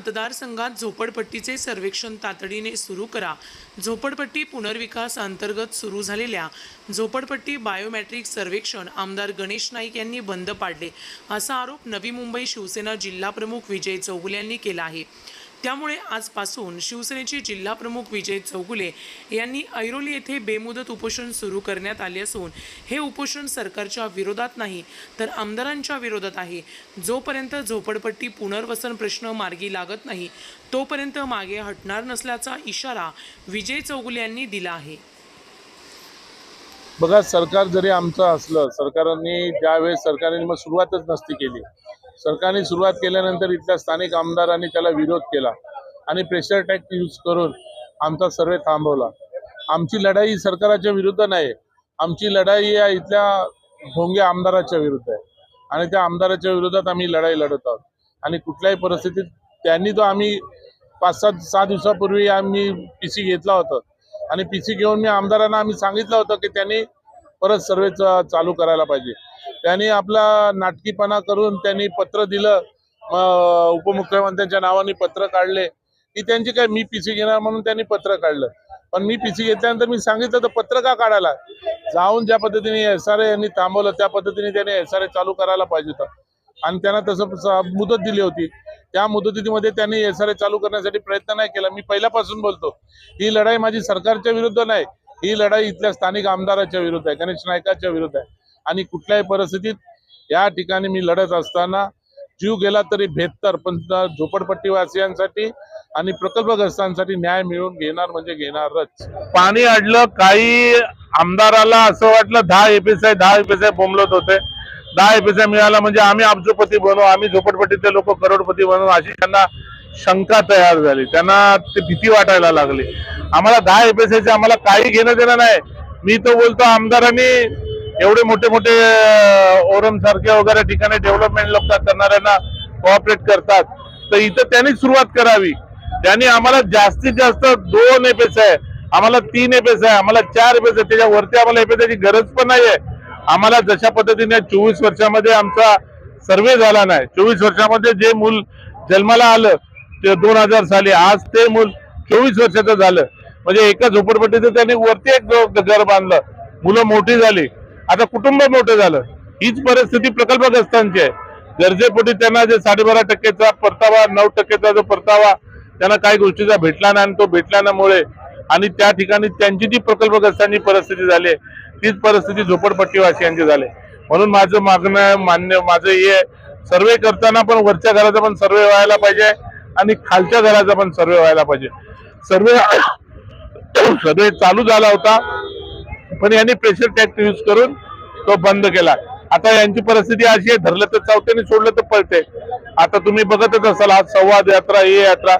मतदारसंघात झोपडपट्टीचे सर्वेक्षण तातडीने सुरू करा. झोपडपट्टी पुनर्विकास अंतर्गत सुरू झालेल्या झोपडपट्टी बायोमॅट्रिक सर्वेक्षण आमदार गणेश नाईक यांनी बंद पाडले असा आरोप नवी मुंबई शिवसेना जिल्हाप्रमुख विजय चौगुले यांनी केला आहे. त्यामुळे आजपासून शिवसेनेचे जिल्हाप्रमुख विजय चौगुले यांनी ऐरोली येथे बेमुदत उपोषण सुरू करण्यात आले असून हे उपोषण सरकारच्या विरोधात नाही तर आमदारांच्या विरोधात आहे. जोपर्यंत झोपडपट्टी पुनर्वसन प्रश्न मार्गी लागत नाही तोपर्यंत मागे हटणार नसल्याचा इशारा विजय चौगुले यांनी दिला आहे. बघा सरकार जरी आमचं असलं सरकारने ज्यावेळेस सरकारने मग सुरुवातच नसती केली सरकारने सुरुवात केल्यानंतर इथल्या स्थानिक आमदारांनी त्याला विरोध केला आणि प्रेशर टॅक यूज करून आमचा सर्वे थांबवला. आमची लढाई सरकाराच्या विरुद्ध नाही आमची लढाई या इथल्या ढोंगे आमदाराच्या विरुद्ध आहे. आणि त्या आमदाराच्या विरोधात आम्ही लढाई लढत आहोत. आणि कुठल्याही परिस्थितीत त्यांनी तो आम्ही पाच सात सहा दिवसापूर्वी आम्ही पी सी घेतला होता. आणि पी सी घेऊन मी आमदारांना आम्ही सांगितलं होतं की त्यांनी परत सर्वे चालू करायला पाहिजे. त्यांनी आपला नाटकीपणा करून त्यांनी पत्र दिलं. उपमुख्यमंत्र्यांच्या नावाने पत्र काढले. की त्यांची काय मी पीसी घेणार म्हणून त्यांनी पत्र काढलं. पण मी पीसी घेतल्यानंतर मी सांगितलं तर पत्र का काढायला? जाऊन ज्या पद्धतीने एस आर यांनी थांबवलं त्या पद्धतीने त्याने एस आर चालू करायला पाहिजे होतं. आणि त्यांना तसं मुदत दिली होती. त्या मुदतीमध्ये त्यांनी एस आर चालू करण्यासाठी प्रयत्न नाही केला. मी पहिल्यापासून बोलतो ही लढाई माझी सरकारच्या विरुद्ध नाही. ही लढाई इथल्या स्थानिक आमदाराच्या विरुद्ध आहे गणेश नायकाच्या विरुद्ध आहे. आणि कुठल्याही परिस्थितीत या ठिकाणी मी लढत असताना जीव गेला तरी बेहत्तर पण झोपडपट्टीवासियांसाठी आणि प्रकल्पग्रस्तांसाठी न्याय मिळवून घेणार म्हणजे घेणारच. पाणी अडलं काही आमदाराला असं वाटलं दहा एपीसाय दहा एपीसाय बोंबलत होते. दहा एपीसाय मिळाला म्हणजे आम्ही अब्जोपती बनू आम्ही झोपडपट्टीचे लोक करोडपती बनवू अशी त्यांना शंका तयार झाली. त्यांना ते भीती वाटायला लागली. आम्हाला दहा एपीएसआयचे आम्हाला काही घेणं देणं नाही. मी तो बोलतो आमदारांनी एवढे मोठे मोठे ओरम सारखे वगैरे ठिकाणी डेव्हलपमेंट लोक करणाऱ्यांना कोऑपरेट करतात. तर इथं त्यांनी सुरुवात करावी. त्यांनी आम्हाला जास्तीत जास्त दोन एपीएस आहे. आम्हाला तीन एपीएस आहे. आम्हाला चार एपीएस आहे. त्याच्यावरती आम्हाला एपीएसची गरज पण नाहीये. आम्हाला जशा पद्धतीने चोवीस वर्षामध्ये आमचा सर्वे झाला नाही. चोवीस वर्षामध्ये जे मूल जन्माला आलं ते दोन हजार साली आज ते मूल चोवीस वर्षाचं झालं. म्हणजे एका झोपडपट्टीचं त्यांनी वरती एक घर बांधलं. मुलं मोठी झाली. आता कुटुंब मोठं झालं. हीच परिस्थिती प्रकल्पग्रस्तांची आहे. गरजेपोटी त्यांना जे साडेबारा टक्केचा परतावा नऊ टक्केचा जो परतावा त्यांना काही गोष्टीचा भेटला नाही आणि तो भेटल्यामुळे आणि त्या ठिकाणी त्यांची जी प्रकल्पग्रस्तांची परिस्थिती झाली आहे, तीच परिस्थिती झोपडपट्टीवासियांची झाली. म्हणून माझं मागणं मान्य माझं हे सर्वे करताना पण वरच्या घराचा पण सर्वे व्हायला पाहिजे. आणि खालच्या घराचा पण सर्वे व्हायला पाहिजे. सर्वे सर्वे चालू झाला होता पण यांनी प्रेशर टॅक्ट यूज करून तो बंद केला. आता यांची परिस्थिती अशी आहे धरलं तर चौथ्याने सोडलं तर पळते. आता तुम्ही बघतच असाल आज संवाद यात्रा ये यात्रा.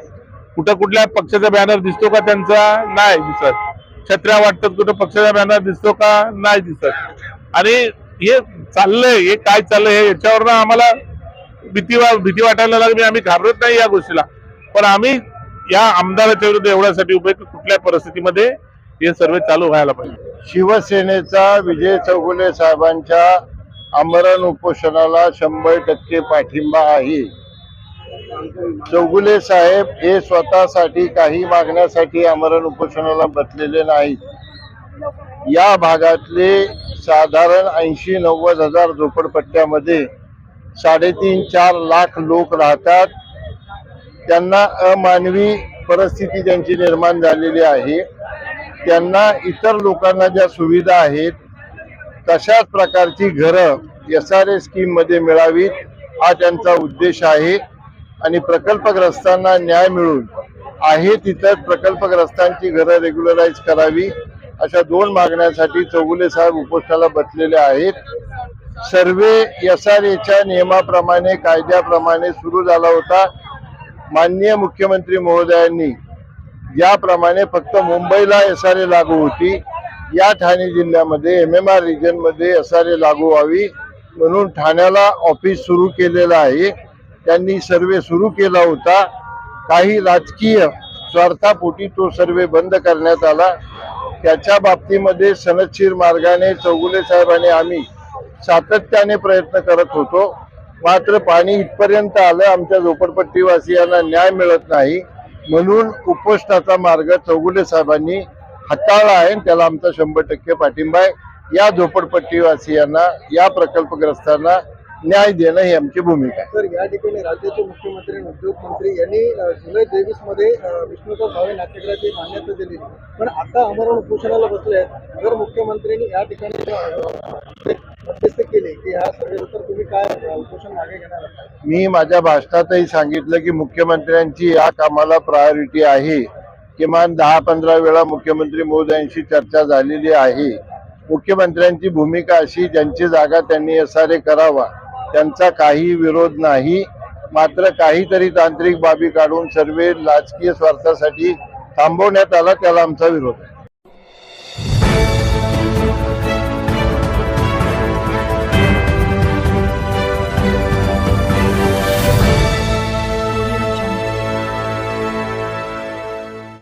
कुठं कुठल्या पक्षाचा बॅनर दिसतो का त्यांचा? नाही दिसत. छत्र्या वाटतात कुठं पक्षाचा बॅनर दिसतो का? नाही दिसत. आणि हे चाललंय हे काय चाललंय हे याच्यावरनं आम्हाला भीती वा- भीती वाटायला लागली आम्ही घाबरत नाही या गोष्टीला. पण आम्ही या आमदाराच्या विरुद्ध एवढ्यासाठी उभे की कुठल्या परिस्थितीमध्ये हे सर्वे चालू व्हायला पाहिजे. शिवसेनेचा विजय चौगुले साहेबांच्या आमरण उपोषणाला शंभर टक्के पाठिंबा आहे. चौगुले साहेब हे स्वतःसाठी काही मागण्यासाठी आमरण उपोषणाला बसलेले नाहीत. या भागातले साधारण ऐंशी नव्वद हजार झोपडपट्ट्यामध्ये साडेतीन चार लाख लोक राहतात. त्यांना अमानवी परिस्थिती त्यांची निर्माण झालेली आहे. त्यांना इतर लोकांना ज्या सुविधा आहेत तशाच प्रकारची घरं एस आर ए स्कीममध्ये मिळावीत हा त्यांचा उद्देश आहे. आणि प्रकल्पग्रस्तांना न्याय मिळून आहे तिथं प्रकल्पग्रस्तांची घरं रेग्युलराईज करावी अशा दोन मागण्यासाठी चौगुले साहेब उपोषणाला बसलेले आहेत. सर्वे एस आर एच्या नियमाप्रमाणे कायद्याप्रमाणे सुरू झाला होता. माननीय मुख्यमंत्री महोदयांनी याप्रमाणे फक्त मुंबईला एस आर ए लागू होती. या ठाणे जिल्ह्यामध्ये एम एम आर रिजनमध्ये एस आर ए लागू व्हावी म्हणून ठाण्याला ऑफिस सुरू केलेलं आहे. त्यांनी सर्वे सुरू केला होता. काही राजकीय स्वार्थापोटी तो सर्वे बंद करण्यात आला. त्याच्या बाबतीमध्ये सनदशीर मार्गाने चौगुले साहेबांनी आम्ही सातत्याने प्रयत्न करत होतो. मात्र पाणी इथपर्यंत आलं आमच्या झोपडपट्टीवासियांना न्याय मिळत नाही. म्हणून उपोषणाचा मार्ग चौगुले साहेबांनी हाताळला आहे त्याला आमचा शंभर टक्के पाठिंबा आहे. या झोपडपट्टीवासियांना या प्रकल्पग्रस्तांना न्याय देणं ही आमची भूमिका आहे. तर या ठिकाणी राज्याचे मुख्यमंत्री आणि उद्योग मंत्री यांनी अ, जुलै तेवीसमध्ये अ, विष्णुदास भावे नाट्यगृहाची मान्यता दिली. पण आता आमरण उपोषणाला बसले आहेत. जर मुख्यमंत्र्यांनी या ठिकाणी अ, मध्यस्थ केले की ह्या सगळ्यानंतर तुम्ही काय अ, उपोषण मागे घेणार आहात? मी माझ्या भाषणातही सांगितलं की मुख्यमंत्र्यांची या कामाला प्रायोरिटी आहे. किमान दहा पंधरा वेळा मुख्यमंत्री महोदयांशी चर्चा झालेली आहे. मुख्यमंत्र्यांची भूमिका अशी ज्यांची जागा त्यांनी एस आर ए करावा त्यांचा काही विरोध नाही. मात्र काहीतरी तांत्रिक बाबी काढून सर्वे राजकीय स्वार्थासाठी थांबवण्यात आला त्याला आमचा विरोध आहे.